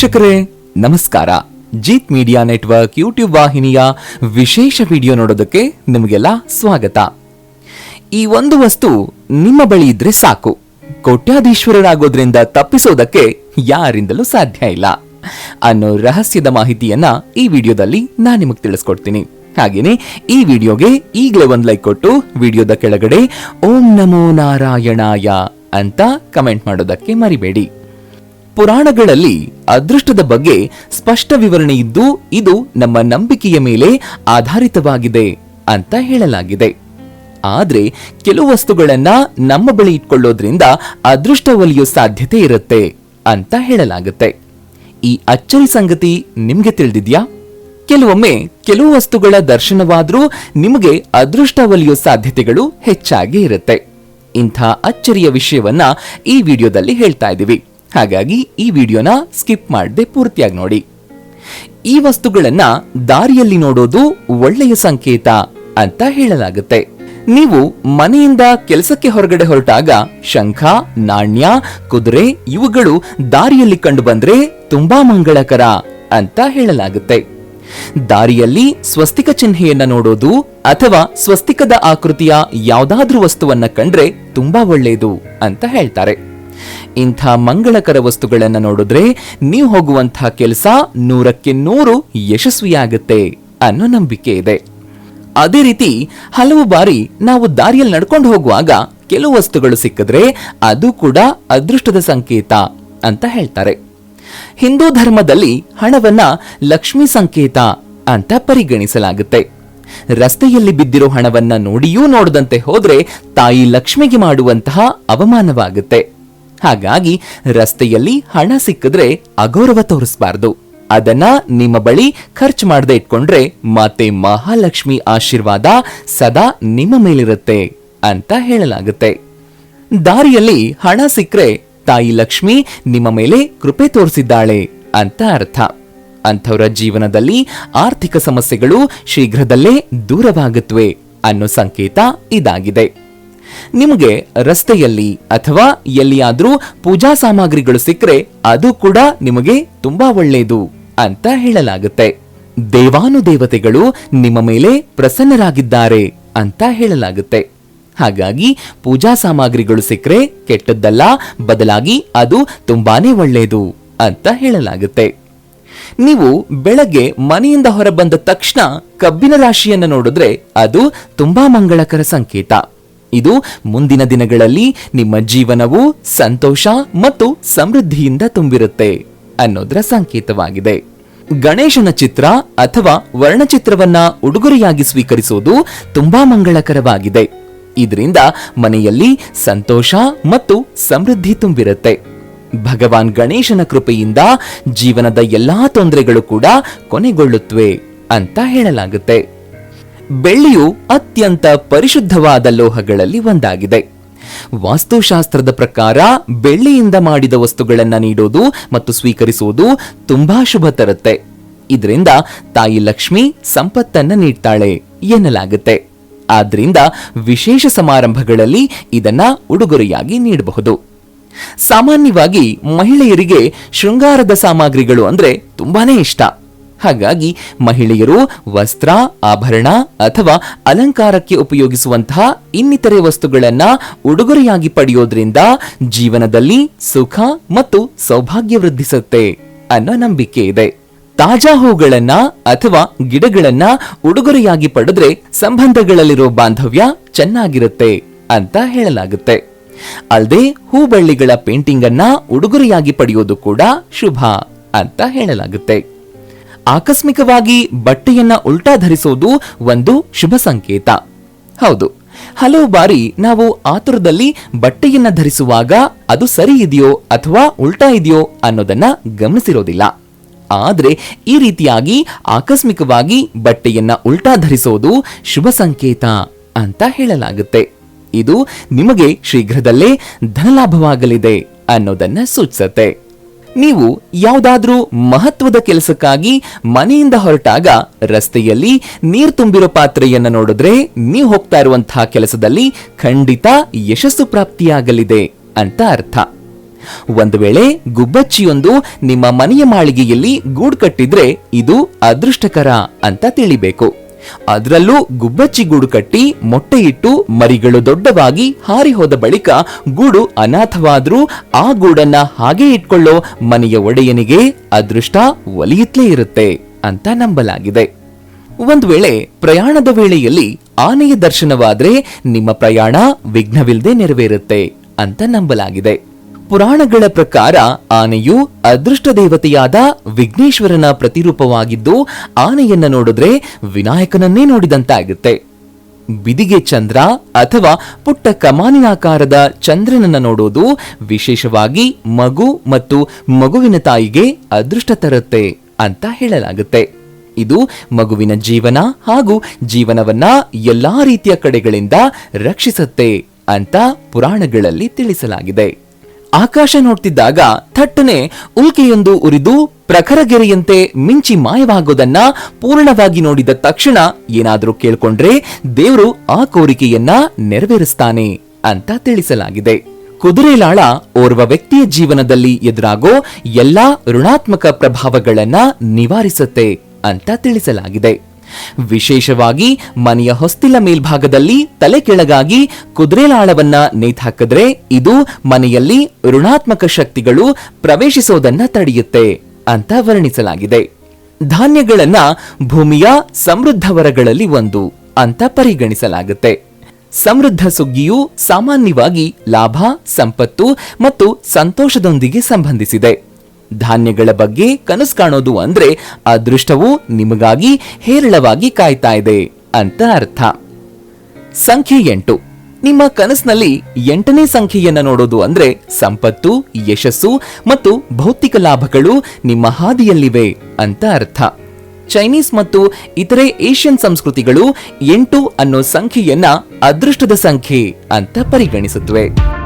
ವೀಕ್ಷಕರೇ, ನಮಸ್ಕಾರ. Jeet media network YouTube ವಾಹಿನಿಯ ವಿಶೇಷ ವಿಡಿಯೋ ನೋಡೋದಕ್ಕೆ ನಿಮಗೆಲ್ಲ ಸ್ವಾಗತ. ಈ ಒಂದು ವಸ್ತು ನಿಮ್ಮ ಬಳಿ ಇದ್ರೆ ಸಾಕು. ಕೋಟ್ಯಾಧೀಶ್ವರರಾಗೋದ್ರಿಂದ ತಪ್ಪಿಸೋದಕ್ಕೆ ಯಾರಿಂದಲೂ ಸಾಧ್ಯ ಇಲ್ಲ. ಅನ್ನೋ ರಹಸ್ಯದ ಮಾಹಿತಿಯನ್ನ ಈ ವಿಡಿಯೋದಲ್ಲಿ ನಾನು ನಿಮಗೆ ತಿಳಿಸ್ಕೊಡ್ತೀನಿ. ಹಾಗೇನೆ, ಈ ವಿಡಿಯೋಗೆ ಈಗಲೇ ಒಂದು ಲೈಕ್ ಕೊಟ್ಟು ವಿಡಿಯೋದ ಕೆಳಗಡೆ ಓಂ ನಮೋ ನಾರಾಯಣಾಯ ಅಂತ ಕಮೆಂಟ್ ಮಾಡೋದಕ್ಕೆ ಮರಿಬೇಡಿ. ಪುರಾಣಗಳಲ್ಲಿ ಅದೃಷ್ಟದ ಬಗ್ಗೆ ಸ್ಪಷ್ಟ ವಿವರಣೆ ಇದ್ದು, ಇದು ನಮ್ಮ ನಂಬಿಕೆಯ ಮೇಲೆ ಆಧಾರಿತವಾಗಿದೆ ಅಂತ ಹೇಳಲಾಗಿದೆ. ಆದ್ರೆ, ಕೆಲವು ವಸ್ತುಗಳನ್ನ ನಮ್ಮ ಬಳಿ ಇಟ್ಕೊಳ್ಳೋದ್ರಿಂದ ಅದೃಷ್ಟ ಒಲಿಯೋ ಸಾಧ್ಯತೆ ಇರುತ್ತೆ ಅಂತ ಹೇಳಲಾಗುತ್ತೆ. ಈ ಅಚ್ಚರಿ ಸಂಗತಿ ನಿಮ್ಗೆ ತಿಳಿದಿದ್ಯಾ? ಕೆಲವೊಮ್ಮೆ ಕೆಲವು ವಸ್ತುಗಳ ದರ್ಶನವಾದರೂ ನಿಮಗೆ ಅದೃಷ್ಟ ಒಲಿಯೋ ಸಾಧ್ಯತೆಗಳು ಹೆಚ್ಚಾಗಿ ಇರುತ್ತೆ. ಇಂಥ ಅಚ್ಚರಿಯ ವಿಷಯವನ್ನ ಈ ವಿಡಿಯೋದಲ್ಲಿ ಹೇಳ್ತಾ ಇದ್ದೀವಿ. ಹಾಗಾಗಿ ಈ ವಿಡಿಯೋನ ಸ್ಕಿಪ್ ಮಾಡದೆ ಪೂರ್ತಿಯಾಗಿ ನೋಡಿ. ಈ ವಸ್ತುಗಳನ್ನ ದಾರಿಯಲ್ಲಿ ನೋಡೋದು ಒಳ್ಳೆಯ ಸಂಕೇತ ಅಂತ ಹೇಳಲಾಗುತ್ತೆ. ನೀವು ಮನೆಯಿಂದ ಕೆಲಸಕ್ಕೆ ಹೊರಗಡೆ ಹೊರಟಾಗ ಶಂಖ, ನಾಣ್ಯ, ಕುದುರೆ ಇವುಗಳು ದಾರಿಯಲ್ಲಿ ಕಂಡು ಬಂದ್ರೆ ತುಂಬಾ ಮಂಗಳಕರ ಅಂತ ಹೇಳಲಾಗುತ್ತೆ. ದಾರಿಯಲ್ಲಿ ಸ್ವಸ್ತಿಕ ಚಿಹ್ನೆಯನ್ನ ನೋಡೋದು ಅಥವಾ ಸ್ವಸ್ತಿಕದ ಆಕೃತಿಯ ಯಾವುದಾದ್ರೂ ವಸ್ತುವನ್ನ ಕಂಡ್ರೆ ತುಂಬಾ ಒಳ್ಳೆಯದು ಅಂತ ಹೇಳ್ತಾರೆ. ಇಂಥ ಮಂಗಳಕರ ವಸ್ತುಗಳನ್ನ ನೋಡಿದ್ರೆ ನೀವು ಹೋಗುವಂತಹ ಕೆಲಸ ನೂರಕ್ಕೆ ನೂರು ಯಶಸ್ವಿಯಾಗುತ್ತೆ ಅನ್ನೋ ನಂಬಿಕೆ ಇದೆ. ಅದೇ ರೀತಿ ಹಲವು ಬಾರಿ ನಾವು ದಾರಿಯಲ್ಲಿ ನಡ್ಕೊಂಡು ಹೋಗುವಾಗ ಕೆಲವು ವಸ್ತುಗಳು ಸಿಕ್ಕಿದ್ರೆ ಅದು ಕೂಡ ಅದೃಷ್ಟದ ಸಂಕೇತ ಅಂತ ಹೇಳ್ತಾರೆ. ಹಿಂದೂ ಧರ್ಮದಲ್ಲಿ ಹಣವನ್ನ ಲಕ್ಷ್ಮಿ ಸಂಕೇತ ಅಂತ ಪರಿಗಣಿಸಲಾಗುತ್ತೆ. ರಸ್ತೆಯಲ್ಲಿ ಬಿದ್ದಿರೋ ಹಣವನ್ನ ನೋಡಿಯೂ ನೋಡದಂತೆ ಹೋದ್ರೆ ತಾಯಿ ಲಕ್ಷ್ಮಿಗೆ ಮಾಡುವಂತಹ ಅವಮಾನವಾಗುತ್ತೆ. ಹಾಗಾಗಿ ರಸ್ತೆಯಲ್ಲಿ ಹಣ ಸಿಕ್ಕಿದ್ರೆ ಅಗೌರವ ತೋರಿಸಬಾರ್ದು. ಅದನ್ನ ನಿಮ್ಮ ಬಳಿ ಖರ್ಚು ಮಾಡದೆ ಇಟ್ಕೊಂಡ್ರೆ ಮಾತೆ ಮಹಾಲಕ್ಷ್ಮಿ ಆಶೀರ್ವಾದ ಸದಾ ನಿಮ್ಮ ಮೇಲಿರುತ್ತೆ ಅಂತ ಹೇಳಲಾಗುತ್ತೆ. ದಾರಿಯಲ್ಲಿ ಹಣ ಸಿಕ್ಕರೆ ತಾಯಿ ಲಕ್ಷ್ಮಿ ನಿಮ್ಮ ಮೇಲೆ ಕೃಪೆ ತೋರಿಸಿದ್ದಾಳೆ ಅಂತ ಅರ್ಥ. ಅಂಥವರ ಜೀವನದಲ್ಲಿ ಆರ್ಥಿಕ ಸಮಸ್ಯೆಗಳು ಶೀಘ್ರದಲ್ಲೇ ದೂರವಾಗುತ್ತವೆ ಅನ್ನೋ ಸಂಕೇತ ಇದಾಗಿದೆ. ನಿಮಗೆ ರಸ್ತೆಯಲ್ಲಿ ಅಥವಾ ಎಲ್ಲಿಯಾದ್ರೂ ಪೂಜಾ ಸಾಮಗ್ರಿಗಳು ಸಿಕ್ಕರೆ ಅದು ಕೂಡ ನಿಮಗೆ ತುಂಬಾ ಒಳ್ಳೆಯದು ಅಂತ ಹೇಳಲಾಗುತ್ತೆ. ದೇವಾನುದೇವತೆಗಳು ನಿಮ್ಮ ಮೇಲೆ ಪ್ರಸನ್ನರಾಗಿದ್ದಾರೆ ಅಂತ ಹೇಳಲಾಗುತ್ತೆ. ಹಾಗಾಗಿ ಪೂಜಾ ಸಾಮಗ್ರಿಗಳು ಸಿಕ್ಕರೆ ಕೆಟ್ಟದ್ದಲ್ಲ, ಬದಲಾಗಿ ಅದು ತುಂಬಾನೇ ಒಳ್ಳೆಯದು ಅಂತ ಹೇಳಲಾಗುತ್ತೆ. ನೀವು ಬೆಳಗ್ಗೆ ಮನೆಯಿಂದ ಹೊರಬಂದ ತಕ್ಷಣ ಕಬ್ಬಿನ ರಾಶಿಯನ್ನು ನೋಡಿದ್ರೆ ಅದು ತುಂಬಾ ಮಂಗಳಕರ ಸಂಕೇತ. ಇದು ಮುಂದಿನ ದಿನಗಳಲ್ಲಿ ನಿಮ್ಮ ಜೀವನವು ಸಂತೋಷ ಮತ್ತು ಸಮೃದ್ಧಿಯಿಂದ ತುಂಬಿರುತ್ತೆ ಅನ್ನೋದ್ರ ಸಂಕೇತವಾಗಿದೆ. ಗಣೇಶನ ಚಿತ್ರ ಅಥವಾ ವರ್ಣಚಿತ್ರವನ್ನ ಉಡುಗೊರೆಯಾಗಿ ಸ್ವೀಕರಿಸುವುದು ತುಂಬಾ ಮಂಗಳಕರವಾಗಿದೆ. ಇದರಿಂದ ಮನೆಯಲ್ಲಿ ಸಂತೋಷ ಮತ್ತು ಸಮೃದ್ಧಿ ತುಂಬಿರುತ್ತೆ. ಭಗವಾನ್ ಗಣೇಶನ ಕೃಪೆಯಿಂದ ಜೀವನದ ಎಲ್ಲಾ ತೊಂದರೆಗಳು ಕೂಡ ಕೊನೆಗೊಳ್ಳುತ್ತವೆ ಅಂತ ಹೇಳಲಾಗುತ್ತೆ. ಬೆಳ್ಳಿಯು ಅತ್ಯಂತ ಪರಿಶುದ್ಧವಾದ ಲೋಹಗಳಲ್ಲಿ ಒಂದಾಗಿದೆ. ವಾಸ್ತುಶಾಸ್ತ್ರದ ಪ್ರಕಾರ ಬೆಳ್ಳಿಯಿಂದ ಮಾಡಿದ ವಸ್ತುಗಳನ್ನು ನೀಡೋದು ಮತ್ತು ಸ್ವೀಕರಿಸುವುದು ತುಂಬಾ ಶುಭ ತರುತ್ತೆ. ಇದರಿಂದ ತಾಯಿ ಲಕ್ಷ್ಮಿ ಸಂಪತ್ತನ್ನು ನೀಡ್ತಾಳೆ ಎನ್ನಲಾಗುತ್ತೆ. ಆದ್ರಿಂದ ವಿಶೇಷ ಸಮಾರಂಭಗಳಲ್ಲಿ ಇದನ್ನ ಉಡುಗೊರೆಯಾಗಿ ನೀಡಬಹುದು. ಸಾಮಾನ್ಯವಾಗಿ ಮಹಿಳೆಯರಿಗೆ ಶೃಂಗಾರದ ಸಾಮಗ್ರಿಗಳು ಅಂದ್ರೆ ತುಂಬಾನೇ ಇಷ್ಟ. ಹಾಗಾಗಿ ಮಹಿಳೆಯರು ವಸ್ತ್ರ, ಆಭರಣ ಅಥವಾ ಅಲಂಕಾರಕ್ಕೆ ಉಪಯೋಗಿಸುವಂತಹ ಇನ್ನಿತರೆ ವಸ್ತುಗಳನ್ನ ಉಡುಗೊರೆಯಾಗಿ ಪಡೆಯೋದ್ರಿಂದ ಜೀವನದಲ್ಲಿ ಸುಖ ಮತ್ತು ಸೌಭಾಗ್ಯ ವೃದ್ಧಿಸುತ್ತೆ ಅನ್ನೋ ನಂಬಿಕೆ ಇದೆ. ತಾಜಾ ಹೂಗಳನ್ನ ಅಥವಾ ಗಿಡಗಳನ್ನ ಉಡುಗೊರೆಯಾಗಿ ಪಡೆದ್ರೆ ಸಂಬಂಧಗಳಲ್ಲಿರೋ ಬಾಂಧವ್ಯ ಚೆನ್ನಾಗಿರುತ್ತೆ ಅಂತ ಹೇಳಲಾಗುತ್ತೆ. ಅಲ್ಲದೆ ಹೂಬಳ್ಳಿಗಳ ಪೇಂಟಿಂಗ್ ಅನ್ನ ಉಡುಗೊರೆಯಾಗಿ ಪಡೆಯೋದು ಕೂಡ ಶುಭ ಅಂತ ಹೇಳಲಾಗುತ್ತೆ. ಆಕಸ್ಮಿಕವಾಗಿ ಬಟ್ಟೆಯನ್ನ ಉಲ್ಟಾ ಧರಿಸೋದು ಒಂದು ಶುಭ ಸಂಕೇತ. ಹೌದು. ಹಲವು ಬಾರಿ, ನಾವು ಆತುರದಲ್ಲಿ ಬಟ್ಟೆಯನ್ನ ಧರಿಸುವಾಗ ಅದು ಸರಿ ಇದೆಯೋ ಅಥವಾ ಉಲ್ಟಾ ಇದೆಯೋ ಅನ್ನೋದನ್ನ ಗಮನಿಸಿರೋದಿಲ್ಲ. ಆದರೆ ಈ ರೀತಿಯಾಗಿ ಆಕಸ್ಮಿಕವಾಗಿ ಬಟ್ಟೆಯನ್ನ ಉಲ್ಟಾ ಧರಿಸೋದು ಶುಭ ಸಂಕೇತ ಅಂತ ಹೇಳಲಾಗುತ್ತೆ. ಇದು ನಿಮಗೆ ಶೀಘ್ರದಲ್ಲೇ ಧನಲಾಭವಾಗಲಿದೆ ಅನ್ನೋದನ್ನ ಸೂಚಿಸುತ್ತೆ. ನೀವು ಯಾವುದಾದ್ರೂ ಮಹತ್ವದ ಕೆಲಸಕ್ಕಾಗಿ ಮನೆಯಿಂದ ಹೊರಟಾಗ ರಸ್ತೆಯಲ್ಲಿ ನೀರು ತುಂಬಿರೋ ಪಾತ್ರೆಯನ್ನ ನೋಡಿದ್ರೆ ನೀವು ಹೋಗ್ತಾ ಇರುವಂತಹ ಕೆಲಸದಲ್ಲಿ ಖಂಡಿತ ಯಶಸ್ಸು ಪ್ರಾಪ್ತಿಯಾಗಲಿದೆ ಅಂತ ಅರ್ಥ. ಒಂದು ವೇಳೆ ಗುಬ್ಬಚ್ಚಿಯೊಂದು ನಿಮ್ಮ ಮನೆಯ ಮಾಳಿಗೆಯಲ್ಲಿ ಗೂಡು ಕಟ್ಟಿದ್ರೆ ಇದು ಅದೃಷ್ಟಕರ ಅಂತ ತಿಳಿಬೇಕು. ಅದರಲ್ಲೂ ಗುಬ್ಬಚ್ಚಿ ಗೂಡು ಕಟ್ಟಿ ಮೊಟ್ಟೆ ಇಟ್ಟು ಮರಿಗಳು ದೊಡ್ಡವಾಗಿ ಹಾರಿ ಹೋದ ಬಳಿಕ ಗೂಡು ಅನಾಥವಾದ್ರೂ ಆ ಗೂಡನ್ನ ಹಾಗೆ ಇಟ್ಕೊಳ್ಳೋ ಮನೆಯ ಒಡೆಯನಿಗೆ ಅದೃಷ್ಟ ಒಲಿಯುತ್ತಲೇ ಇರುತ್ತೆ ಅಂತ ನಂಬಲಾಗಿದೆ. ಒಂದು ವೇಳೆ ಪ್ರಯಾಣದ ವೇಳೆಯಲ್ಲಿ ಆನೆಯ ದರ್ಶನವಾದ್ರೆ ನಿಮ್ಮ ಪ್ರಯಾಣ ವಿಘ್ನವಿಲ್ಲದೆ ನೆರವೇರುತ್ತೆ ಅಂತ ನಂಬಲಾಗಿದೆ. ಪುರಾಣಗಳ ಪ್ರಕಾರ ಆನೆಯು ಅದೃಷ್ಟ ದೇವತೆಯಾದ ವಿಘ್ನೇಶ್ವರನ ಪ್ರತಿರೂಪವಾಗಿದ್ದು, ಆನೆಯನ್ನ ನೋಡಿದ್ರೆ ವಿನಾಯಕನನ್ನೇ ನೋಡಿದಂತಾಗುತ್ತೆ. ಬಿದಿಗೆ ಚಂದ್ರ ಅಥವಾ ಪುಟ್ಟ ಕಮಾನಿನಾಕಾರದ ಚಂದ್ರನನ್ನ ನೋಡೋದು ವಿಶೇಷವಾಗಿ ಮಗು ಮತ್ತು ಮಗುವಿನ ತಾಯಿಗೆ ಅದೃಷ್ಟ ತರುತ್ತೆ ಅಂತ ಹೇಳಲಾಗುತ್ತೆ. ಇದು ಮಗುವಿನ ಜೀವನ ಹಾಗೂ ಜೀವನವನ್ನ ಎಲ್ಲಾ ರೀತಿಯ ಕಡೆಗಳಿಂದ ರಕ್ಷಿಸುತ್ತೆ ಅಂತ ಪುರಾಣಗಳಲ್ಲಿ ತಿಳಿಸಲಾಗಿದೆ. ಆಕಾಶ ನೋಡ್ತಿದ್ದಾಗ ಥಟ್ಟನೆ ಉಲ್ಕೆಯೊಂದು ಉರಿದು ಪ್ರಖರಗೆರೆಯಂತೆ ಮಿಂಚಿ ಮಾಯವಾಗೋದನ್ನ ಪೂರ್ಣವಾಗಿ ನೋಡಿದ ತಕ್ಷಣ ಏನಾದರೂ ಕೇಳ್ಕೊಂಡ್ರೆ ದೇವರು ಆ ಕೋರಿಕೆಯನ್ನ ನೆರವೇರಿಸ್ತಾನೆ ಅಂತ ತಿಳಿಸಲಾಗಿದೆ. ಕುದುರೆಲಾಳ ಓರ್ವ ವ್ಯಕ್ತಿಯ ಜೀವನದಲ್ಲಿ ಎದುರಾಗೋ ಎಲ್ಲಾ ಋಣಾತ್ಮಕ ಪ್ರಭಾವಗಳನ್ನ ನಿವಾರಿಸುತ್ತೆ ಅಂತ ತಿಳಿಸಲಾಗಿದೆ. ವಿಶೇಷವಾಗಿ ಮನೆಯ ಹೊಸ್ತಿಲ ಮೇಲ್ಭಾಗದಲ್ಲಿ ತಲೆ ಕೆಳಗಾಗಿ ಕುದುರೆಲಾಳವನ್ನ ನೇತಾಕಿದ್ರೆ ಇದು ಮನೆಯಲ್ಲಿ ಋಣಾತ್ಮಕ ಶಕ್ತಿಗಳು ಪ್ರವೇಶಿಸೋದನ್ನ ತಡೆಯುತ್ತೆ ಅಂತ ವರ್ಣಿಸಲಾಗಿದೆ. ಧಾನ್ಯಗಳನ್ನ ಭೂಮಿಯ ಸಮೃದ್ಧ ವರಗಳಲ್ಲಿ ಒಂದು ಅಂತ ಪರಿಗಣಿಸಲಾಗುತ್ತೆ. ಸಮೃದ್ಧ ಸುಗ್ಗಿಯು ಸಾಮಾನ್ಯವಾಗಿ ಲಾಭ, ಸಂಪತ್ತು ಮತ್ತು ಸಂತೋಷದೊಂದಿಗೆ ಸಂಬಂಧಿಸಿದೆ. ಧಾನ್ಯಗಳ ಬಗ್ಗೆ ಕನಸು ಕಾಣೋದು ಅಂದ್ರೆ ಅದೃಷ್ಟವು ನಿಮಗಾಗಿ ಹೇರಳವಾಗಿ ಕಾಯ್ತಾ ಇದೆ ಅಂತ ಅರ್ಥ. ಸಂಖ್ಯೆ ಎಂಟು. ನಿಮ್ಮ ಕನಸಿನಲ್ಲಿ ಎಂಟನೇ ಸಂಖ್ಯೆಯನ್ನ ನೋಡೋದು ಅಂದ್ರೆ ಸಂಪತ್ತು, ಯಶಸ್ಸು ಮತ್ತು ಭೌತಿಕ ಲಾಭಗಳು ನಿಮ್ಮ ಹಾದಿಯಲ್ಲಿವೆ ಅಂತ ಅರ್ಥ. ಚೈನೀಸ್ ಮತ್ತು ಇತರೆ ಏಷ್ಯನ್ ಸಂಸ್ಕೃತಿಗಳು ಎಂಟು ಅನ್ನೋ ಸಂಖ್ಯೆಯನ್ನ ಅದೃಷ್ಟದ ಸಂಖ್ಯೆ ಅಂತ ಪರಿಗಣಿಸುತ್ತವೆ.